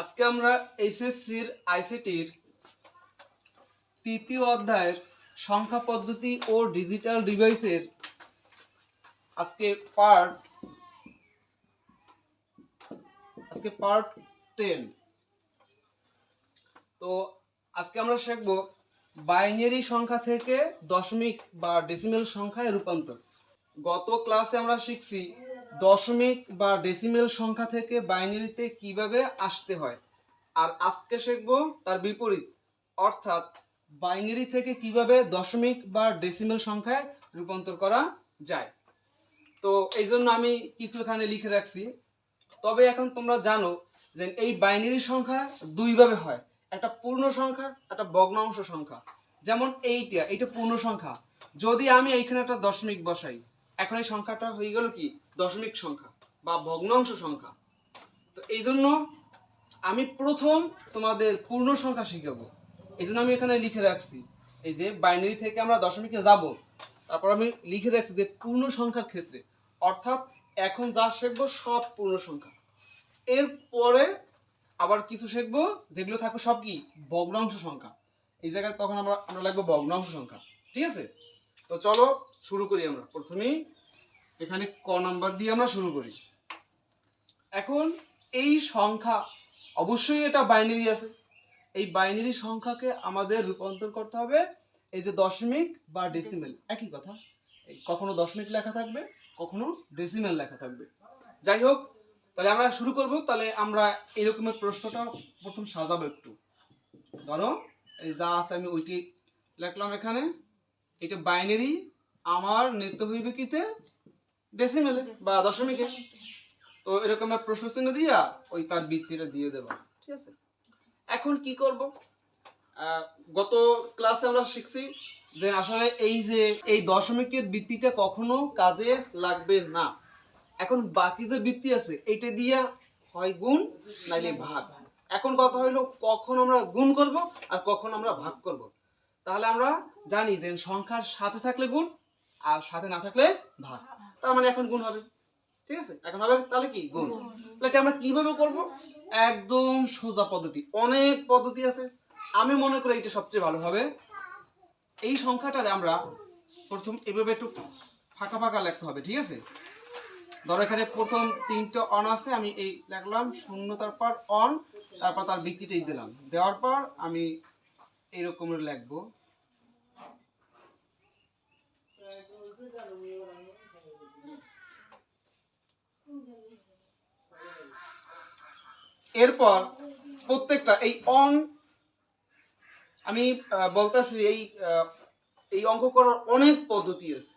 আজকে আমরা এইচএসসির আইসিটির তৃতীয় অধ্যায়ের সংখ্যা পদ্ধতি ও ডিজিটাল ডিভাইসের আজকে পার্ট আজকে পার্ট টেন। তো আজকে আমরা শিখব বাইনারি সংখ্যা থেকে দশমিক বা ডেসিমেল সংখ্যায় রূপান্তর। গত ক্লাসে আমরা শিখছি দশমিক বা ডেসিমেল সংখ্যা থেকে বাইনারিতে কীভাবে আসতে হয়? আর আজকে শিখব তার বিপরীত। অর্থাৎ বাইনারি থেকে কীভাবে দশমিক বা ডেসিমেল সংখ্যায় রূপান্তর করা যায়। তো এই জন্য আমি কিছু এখানে লিখে রাখছি। তবে এখন তোমরা জানো যে এই বাইনারি সংখ্যা দুইভাবে হয়। একটা পূর্ণ সংখ্যা, একটা ভগ্নাংশ সংখ্যা। যেমন এইটা এইটা পূর্ণ সংখ্যা। যদি আমি এইখানে একটা দশমিক বসাই, এখন এই সংখ্যাটা হয়ে গেল কি? দশমিক সংখ্যা বা ভগ্নাংশ সংখ্যা। তো এই জন্য আমি প্রথম তোমাদের পূর্ণ সংখ্যা শিখাবো। এই জন্য আমি এখানে লিখে রাখছি, এই যে বাইনারি থেকে আমরা দশমিকে যাব, তারপর আমি লিখে রাখছি যে পূর্ণ সংখ্যার ক্ষেত্রে, অর্থাৎ এখন যা শিখব সব পূর্ণ সংখ্যা। এরপরে আবার কিছু শিখব, যেগুলো থাকবে সব কি? ভগ্নাংশ সংখ্যা। এই জায়গায় তখন আমরা আমরা লাগবো ভগ্নাংশ সংখ্যা, ঠিক আছে? তো চলো শুরু করি আমরা। প্রথমেই এখানে ক নাম্বার দিয়ে আমরা শুরু করি। এখন এই সংখ্যা, অবশ্যই এটা বাইনারি আছে। এই বাইনারি সংখ্যাকে আমাদের রূপান্তর করতে হবে এই যে দশমিক বা ডেসিমেল একই কথা। কখনো দশমিক লেখা থাকবে, কখনো ডেসিমেল লেখা থাকবে। যাই হোক, তাহলে আমরা শুরু করব। তাহলে আমরা এরকমের প্রশ্নটা প্রথম সাজাবো একটু। ধরো, এই যা আছে আমি ওইটি লিখলাম এখানে। এটা বাইনারি আমার নিত্য হইবে ডেসিমেলে বা দশমিকে। তো এরকম প্রশ্ন চিহ্ন দিয়া ওই তার বৃত্তিটা দিয়ে দেবো। ঠিক আছে। এখন কি করব? গত ক্লাসে আমরা শিখছি যে আসলে এই যে এই দশমিকের বৃত্তিটা কখনো কাজে লাগবে না। এখন বাকি যে বৃত্তি আছে এইটা দিয়া হয় গুণ নাইলে ভাগ। এখন কথা হইল কখন আমরা গুণ করব আর কখন আমরা ভাগ করব। তাহলে আমরা জানি যে সংখ্যার সাথে থাকলে গুণ আর সাথে না থাকলে ভাগ। তার মানে এখন গুণ হবে। ঠিক আছে? এখন হবে তাহলে কি? গুণ। তাহলে এটা আমরা কীভাবে করব? একদম সোজা পদ্ধতি। অনেক পদ্ধতি আছে। আমি মনে করি এটা সবচেয়ে ভালো হবে। এই সংখ্যাটারে আমরা প্রথম এভাবে একটু ফাঁকা ফাঁকা লিখতে হবে ঠিক আছে? ধরো এখানে প্রথম তিনটে অন আছে আমি এই লিখলাম শূন্য তারপর অন তারপর তার বৃত্তিটাই দিলাম। দেওয়ার পর আমি এইরকমের লিখব। এরপর প্রত্যেকটা, এই অন আমি বলতেছি এই এই অঙ্ক করার অনেক পদ্ধতি আছে।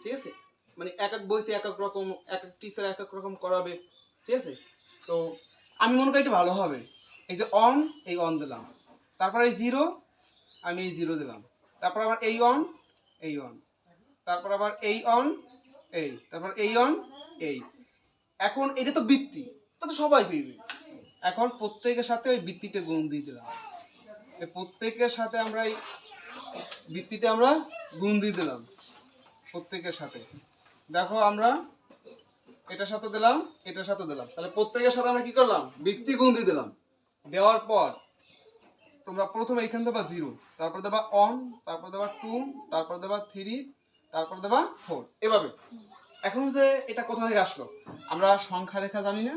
ঠিক আছে? মানে এক এক বইতে এক এক রকম, এক এক টিচার এক এক রকম করাবে। ঠিক আছে? তো আমি মনে করি এটা ভালো হবে। এই যে অন এই অন দিলাম। তারপর এই জিরো, আমি এই জিরো দিলাম। তারপর আবার এই অন এই অন তারপর আবার এই অন এই। তারপর এই অন এই। এখন এটা তো বৃত্তি তো সবাই পেয়ে এখন প্রত্যেকের সাথে ওই বৃত্তিতে গুণ দিয়ে দিলাম। প্রত্যেকের সাথে আমরা এই বৃত্তিতে আমরা গুণ দিয়ে দিলাম। প্রত্যেকের সাথে। দেখো আমরা এটার সাথে দিলাম, এটার সাথে দিলাম। তাহলে প্রত্যেকের সাথে আমরা কি করলাম? বৃত্তি গুণ দিয়ে দিলাম। দেওয়ার পর তোমরা প্রথমে এইখানে দেবা জিরো তারপর দেবা অন তারপর দেবা টু তারপর দেবা থ্রি তারপর দেবা ফোর এভাবে। এখন যে এটা কোথা থেকে আসলো? আমরা সংখ্যা রেখা জানি না।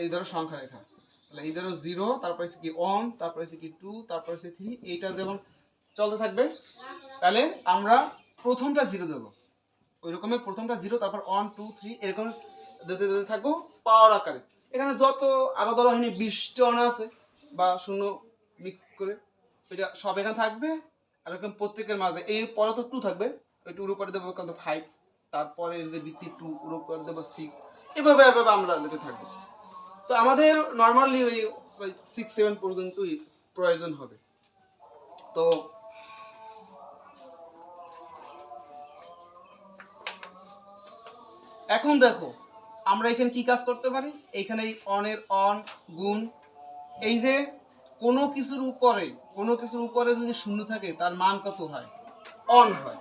এই ধরো সংখ্যা রেখা। তাহলে এই ধরো জিরো তারপর কি ওয়ান তারপর কি টু তারপর থ্রি এইটা যেমন চলতে থাকবে, তাহলে আমরা প্রথমটা জিরো দেবো। ওই রকমের প্রথমটা জিরো তারপর ওয়ান টু থ্রি এরকম দিতে দিতে থাকব পাওয়ার আকারে। এখানে যত আরও ধরো এখানে বিশটা অনা আছে, বা শূন্য মিক্স করে ওইটা সব এখানে থাকবে, আর এরকম প্রত্যেকের মাঝে। এই পরে তো টু থাকবে, ওই টুর উপরে দেবো কত ফাইভ তারপরে যে বৃত্তি টু উপরে দেবো সিক্স এভাবে এভাবে আমরা দিতে থাকব। তো আমাদের নর্মালি ওই সিক্স সেভেন পর্যন্তই প্রয়োজন হবে। তো এখন দেখো, আমরা এখানে কি কাজ করতে পারি? এখানে অনের অন গুণ। এই যে কোনো কিছুর উপরে, কোনো কিছুর উপরে যদি শূন্য থাকে, তার মান কত হয়? অন হয়।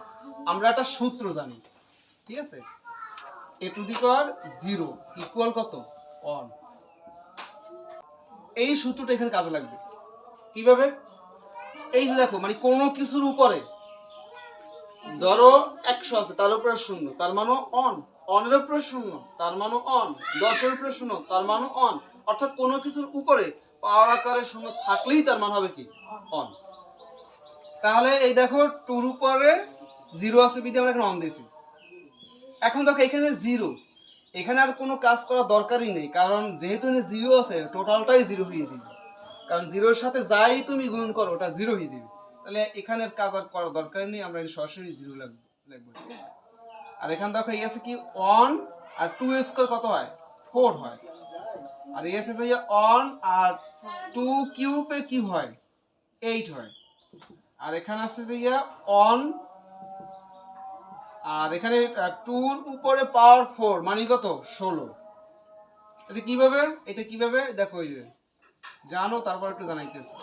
আমরা একটা সূত্র জানি। ঠিক আছে? A to the power zero equal কত? অন এই সূত্রটা এখানে কাজে লাগবে। কীভাবে? এই যে দেখো মানে কোনো কিছুর উপরে ধরো একশো আছে, তার উপরে শূন্য, তার মানে অন অনের উপরে শূন্য, তার মানে অন দশের উপরে শূন্য, তার মানে অন অর্থাৎ কোনো কিছুর উপরে পাওয়ার আকারে শূন্য থাকলেই তার মান হবে কি? অন তাহলে এই দেখো টুর উপরে জিরো আছে বিধি, আমরা এখানে অন দিয়েছি। এখন দেখো, এখানে জিরো এখানে আর কোনো কাজ করার দরকারই নেই, কারণ যেহেতু এখানে জিরো আছে টোটালটাই জিরো হয়ে যাবে। কারণ জিরোর সাথে যাই তুমি গুণ করো, ওটা জিরো হয়ে যাবে। তাহলে এখানের কাজ আর করার দরকার নেই, আমরা সরাসরি জিরো লাগবে লাগবে? আর এখান দেখো, এই আছে কি? অন আর টু স্কোয়ার কত হয়? ফোর হয়। আর এই আছে যে অন আর টু কিউবে কি হয়? এইট হয়। আর এখানে আছে যে অন আর এখানে টুর উপরে পাওয়ার ফোর মানে কত? ষোলো। আচ্ছা কীভাবে? এটা কীভাবে? দেখো এই যে। জানো, তারপর একটু জানাইতেছে।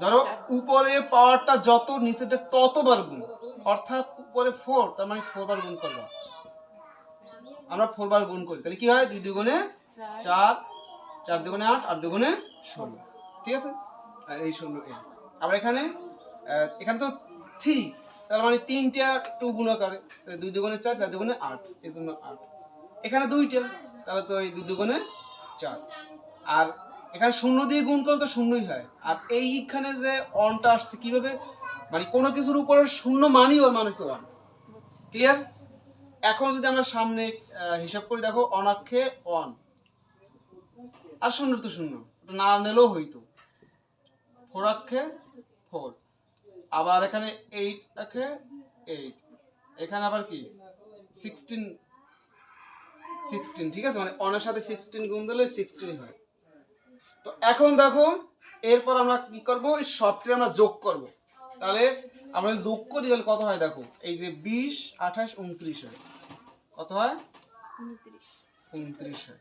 ধরো, উপরে পাওয়ারটা যত নিচেটা ততবার গুণ। অর্থাৎ উপরে ফোর, তার মানে ফোর বার গুণ করবা। আমরা ফোর বার গুণ করি। তাহলে কি হয়? দুই দুগুণে চার চার দুগুণে আট আট দুগুণে ষোলো। ঠিক আছে? এই ষোলো আবার এখানে এখানে তো থ্রি। তার মানে তিনটা টু গুণাকারে দুই দুগুণে চার চার দুগুণে আট, এই জন্য আট। এখানে দুইটা, তাহলে তো এই দুই দুগুণে চার। আর এখানে শূন্য দিয়ে গুণ করলে তো শূন্যই হয়। আর এইখানে যে অনটা আসছে কীভাবে? মানে কোনো কিছুর উপরে শূন্য মানই ওর মানে ওয়ান ক্লিয়ার এখন যদি আমরা সামনে হিসাব করি, দেখো, অনাক্ষে অন আর শূন্য তো শূন্য। না নিলেও হইতো। ফোর আক্ষে ফোর আবার এখানে এইট আক্ষে এইট এখানে আবার কি? সিক্সটিন সিক্সটিন ঠিক আছে? মানে অনের সাথে সিক্সটিন গুণ দিলে সিক্সটিন হয়। তো এখন দেখো এরপর আমরা কি করব? এই সবটি আমরা যোগ করব। তাহলে আমরা যোগ করি তাহলে কত হয় দেখো? এই যে বিশ আঠাশ উনত্রিশ হয়। কত হয়? উনত্রিশ। হয়।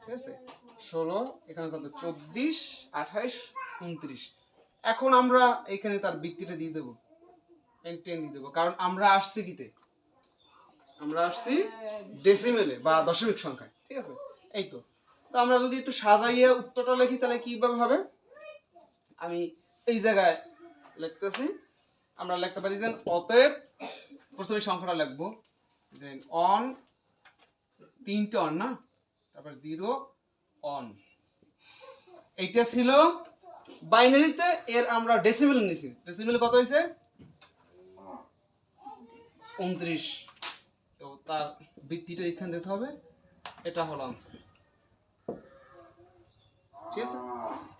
ঠিক আছে? ষোলো এখানে কত? চব্বিশ আঠাইশ উনত্রিশ। এখন আমরা এখানে তার বৃত্তিটা দিয়ে দেবো। টেন দিয়ে দেবো। কারণ আমরা আসছি কিতে? আমরা আসছি ডেসিমেলে বা দশমিক সংখ্যায়, ঠিক আছে? এই তো। তো আমরা যদি একটু সাজাইয়ে উত্তরটা লিখি, তাহলে কীভাবে হবে? আমি এই জায়গায় লিখতেছি। আমরা লিখতে পারি যে অতএব প্রথমে সংখ্যাটা লিখব। যে অন তিনটে অন না? তারপর জিরো অন এইটা ছিল বাইনারিতে এর আমরা ডেসিমেল নিছি। ডেসিমেল কত হয়েছে উনত্রিশ। তো তার বৃত্তিটা এখানে দিতে হবে। এটা হলো আনসার ঠিক আছে?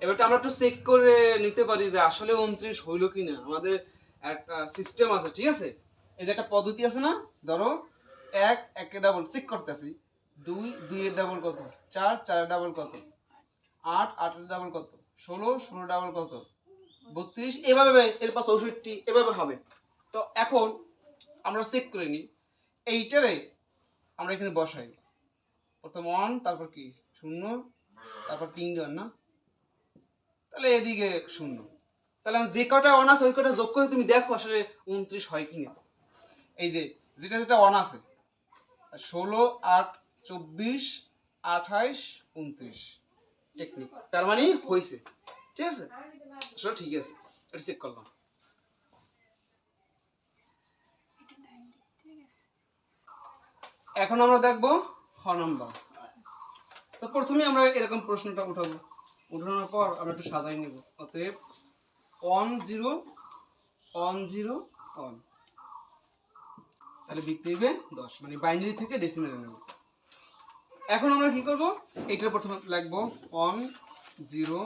এবারটা আমরা একটু চেক করে নিতে পারি যে আসলে উনত্রিশ হইল কিনা। আমাদের একটা সিস্টেম আছে, ঠিক আছে? এই যে একটা পদ্ধতি আছে না? ধরো, এক একে ডাবল চেক করতেছি। দুই, দুইয়ের ডাবল কত? চার, চারের ডাবল কত? আট, আটের ডাবল কত? ষোলো ষোলো ডাবল কত? বত্রিশ, এভাবে এরপর চৌষট্টি এভাবে হবে। তো এখন আমরা চেক করে নিই। এইটারে আমরা এখানে বসাই। প্রথম ওয়ান তারপর কি? শূন্য, তারপর তিনজন না? তাহলে এদিকে শূন্য। তাহলে আমি যে কটা অন আছে, ওই কটা যোগ করে তুমি দেখো আসলে উনত্রিশ হয় কি না এই যে, যেটা যেটা অন আছে, ষোলো, আট, চব্বিশ, আঠাইশ, উনত্রিশ। টেকনিক তার মানে হয়েছে ঠিক আছে? আসলে ঠিক আছে। এটা চেক করলাম। এখন আমরা দেখব খ নম্বর। তো প্রথমে আমরা এরকম প্রশ্নটা উঠাবো। উঠানোর পর আমরা একটু সাজাই নেব। অতএব one zero one zero one তাহলে বৃত্তি হবে দশ। মানে বাইনারি থেকে ডেসিমেলে এখন আমরা কি করব? এইটার প্রথমে লিখব অন জিরো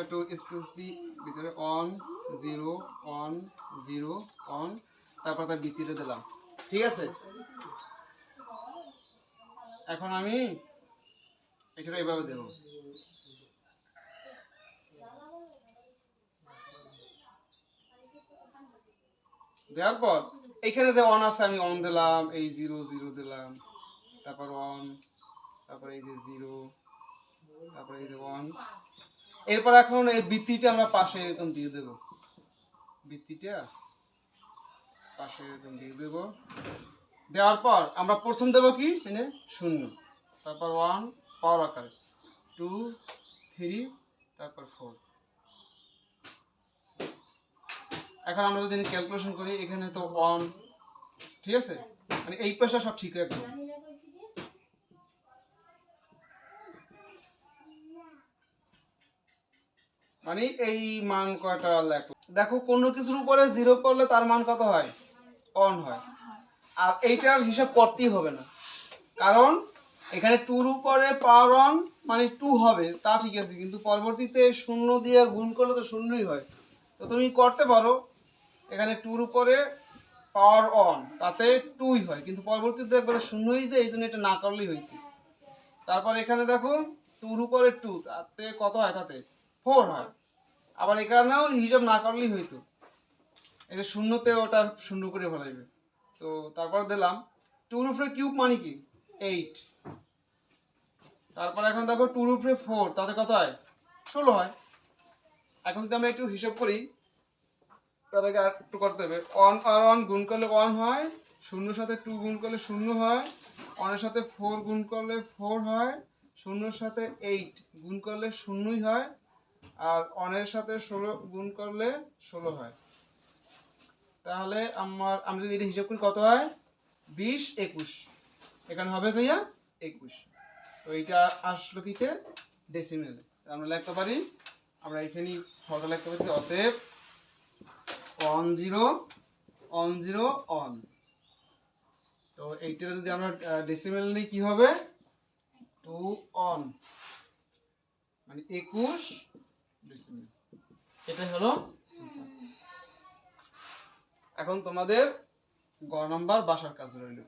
একটু স্পেস দিই ভিতরে one zero one zero one তারপর তার বৃত্তিটা দিলাম। ঠিক আছে? এখন আমি এটা এইভাবে দেবো। দেওয়ার পর, এখানে যে অন আছে, আমি অন দিলাম, এই জিরো জিরো দিলাম। তারপর ওয়ান তারপর এই যে জিরো তারপর এই যে ওয়ান এরপর এখন এই বৃত্তিটা আমরা পাশে এরকম দিয়ে দেবো। বৃত্তিটা পাশে এরকম দিয়ে দেবো। দেওয়ার পর আমরা প্রথম দেবো কি? এখানে শূন্য। তারপর ওয়ান পাওয়ার আকারে। টু থ্রি তারপর ফোর এখন আমরা যদি ক্যালকুলেশন করি, এখানে তো ওয়ান ঠিক আছে? মানে এই পয়সা সব ঠিক রাখব। মানে এই মান কয়টা লেখো? দেখো, কোনো কিছুর উপরে জিরো করলে তার মান কত হয়? অন হয়। আর এইটার হিসাব করতেই হবে না। কারণ এখানে টুর উপরে পাওয়ার অন মানে টু হবে, তা ঠিক আছে। কিন্তু পরবর্তীতে শূন্য দিয়ে গুণ করলে তো শূন্যই হয়। তো তুমি করতে পারো। এখানে টুর উপরে পাওয়ার অন তাতে টুই হয়। কিন্তু পরবর্তীতে দেখবে যে এই জন্য এটা না করলেই হইতো। তারপর এখানে দেখো টুর উপরে টু তাতে কত হয়? তাতে ফোর হয়। আবার এখানেও হিসাব না করলেই হইতো। এই যে শূন্যতে ওটা শূন্য করে ফেলাইবে। তো তারপর দিলাম। টুর উপরে কিউব মানে কি? এইট তারপর এখন দেখো টুর উপরে ফোর তাতে কত হয়? ষোলো হয়। এখন যদি আমরা একটু হিসাব করি আগে আর একটু করতে হবে। ওয়ান আর ওয়ান গুণ করলে ওয়ান হয়, শূন্যর সাথে টু গুণ করলে শূন্য হয় ওয়ানের সাথে ফোর গুণ করলে ফোর হয়, শূন্যর সাথে এইট গুণ করলে শূন্যই হয় আর অনের সাথে ষোলো গুণ করলে ষোলো হয়। তাহলে আমার, আমি যদি এটা হিসাব করি কত হয়? বিশ একুশ। এখানে হবে যাইয়া একুশ। তো এইটা আসলো কিতে ডেসিমেলে আমরা লিখতে পারি, আমরা এখানে ফটো লিখতে পারি অতএব one zero one zero one তো এইটার যদি আমরা ডেসিমেল নিই কি হবে? টু অন মানে একুশ এটা হলো? এখন তোমাদের গ নাম্বার বাসার কাজ রইল।